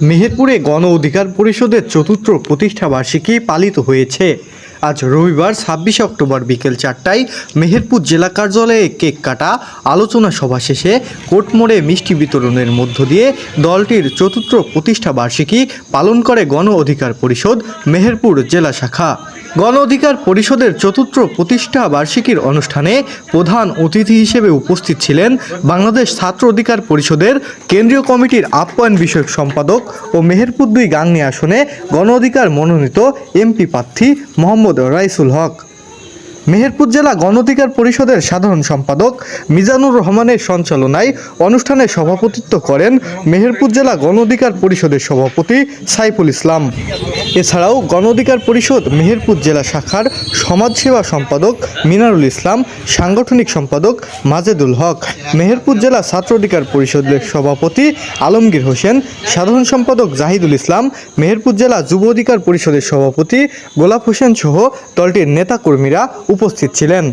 মেহেরপুরে গণ অধিকার পরিষদের চতুর্থ প্রতিষ্ঠাবার্ষিকী পালিত হয়েছে। আজ রবিবার ছাব্বিশে অক্টোবর বিকেল চারটায় মেহেরপুর জেলা কার্যালয়ে কেক কাটা, আলোচনা সভা শেষে কোটমোড়ে মিষ্টি বিতরণের মধ্য দিয়ে দলটির চতুর্থ প্রতিষ্ঠা বার্ষিকী পালন করে গণ অধিকার পরিষদ মেহেরপুর জেলা শাখা। গণ অধিকার পরিষদের চতুর্থ প্রতিষ্ঠা বার্ষিকীর অনুষ্ঠানে প্রধান অতিথি হিসেবে উপস্থিত ছিলেন বাংলাদেশ ছাত্র অধিকার পরিষদের কেন্দ্রীয় কমিটির আপ্যায়ন বিষয়ক সম্পাদক ও মেহেরপুর দুই গাংনী আসনে গণ অধিকার মনোনীত এমপি প্রার্থী মোহাম্মদ রাইসুল হক। মেহেরপুর জেলা গণ অধিকার পরিষদের সাধারণ সম্পাদক মিজানুর রহমানের সঞ্চালনায় অনুষ্ঠানে সভাপতিত্ব করেন মেহেরপুর জেলা গণ অধিকার পরিষদের সভাপতি সাইফুল ইসলাম। এছাড়াও গণ অধিকার পরিষদ মেহেরপুর জেলা শাখার সমাজসেবা সম্পাদক মিনারুল ইসলাম, সাংগঠনিক সম্পাদক মাজেদুল হক। মেহেরপুর জেলা ছাত্র অধিকার পরিষদের সভাপতি আলমগীর হোসেন, সাধারণ সম্পাদক জাহিদুল ইসলাম, মেহেরপুর জেলা যুব অধিকার পরিষদের সভাপতি গোলাপ হোসেন সহ দলটির নেতাকর্মীরা উপস্থিত ছিলেন।